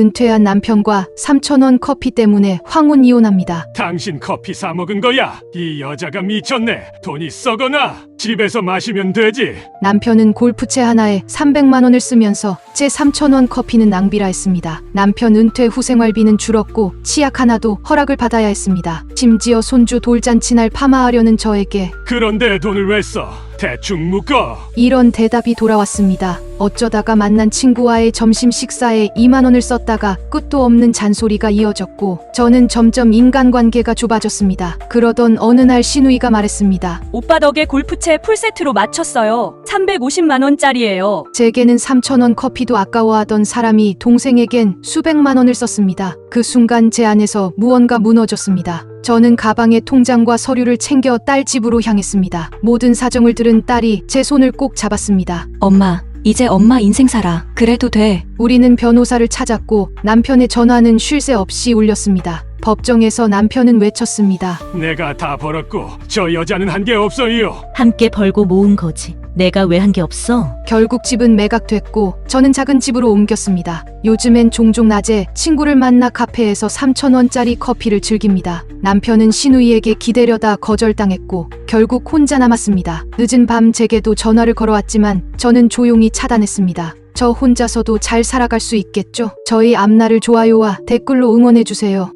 은퇴한 남편과 3천원 커피 때문에 황혼 이혼합니다. 당신 커피 사 먹은 거야. 이 여자가 미쳤네. 돈이 썩어나. 집에서 마시면 되지. 남편은 골프채 하나에 300만 원을 쓰면서 제 3천 원 커피는 낭비라 했습니다. 남편 은퇴 후 생활비는 줄었고 치약 하나도 허락을 받아야 했습니다. 심지어 손주 돌잔치 날 파마하려는 저에게 그런데 돈을 왜 써? 대충 묶어. 이런 대답이 돌아왔습니다. 어쩌다가 만난 친구와의 점심 식사에 2만 원을 썼다가 끝도 없는 잔소리가 이어졌고 저는 점점 인간관계가 좁아졌습니다. 그러던 어느 날 신우이가 말했습니다. 오빠 덕에 골프채 풀세트로 맞췄어요. 350만 원짜리예요. 제게는 3천 원 커피도 아까워하던 사람이 동생에겐 수백만 원을 썼습니다. 그 순간 제 안에서 무언가 무너졌습니다. 저는 가방에 통장과 서류를 챙겨 딸 집으로 향했습니다. 모든 사정을 들은 딸이 제 손을 꼭 잡았습니다. 엄마, 이제 엄마 인생 살아. 그래도 돼. 우리는 변호사를 찾았고 남편의 전화는 쉴 새 없이 울렸습니다. 법정에서 남편은 외쳤습니다. 내가 다 벌었고 저 여자는 한 게 없어요. 함께 벌고 모은 거지. 내가 왜 한 게 없어? 결국 집은 매각됐고 저는 작은 집으로 옮겼습니다. 요즘엔 종종 낮에 친구를 만나 카페에서 3천원짜리 커피를 즐깁니다. 남편은 신우이에게 기대려다 거절당했고 결국 혼자 남았습니다. 늦은 밤 제게도 전화를 걸어왔지만 저는 조용히 차단했습니다. 저 혼자서도 잘 살아갈 수 있겠죠? 저희 앞날을 좋아요와 댓글로 응원해주세요.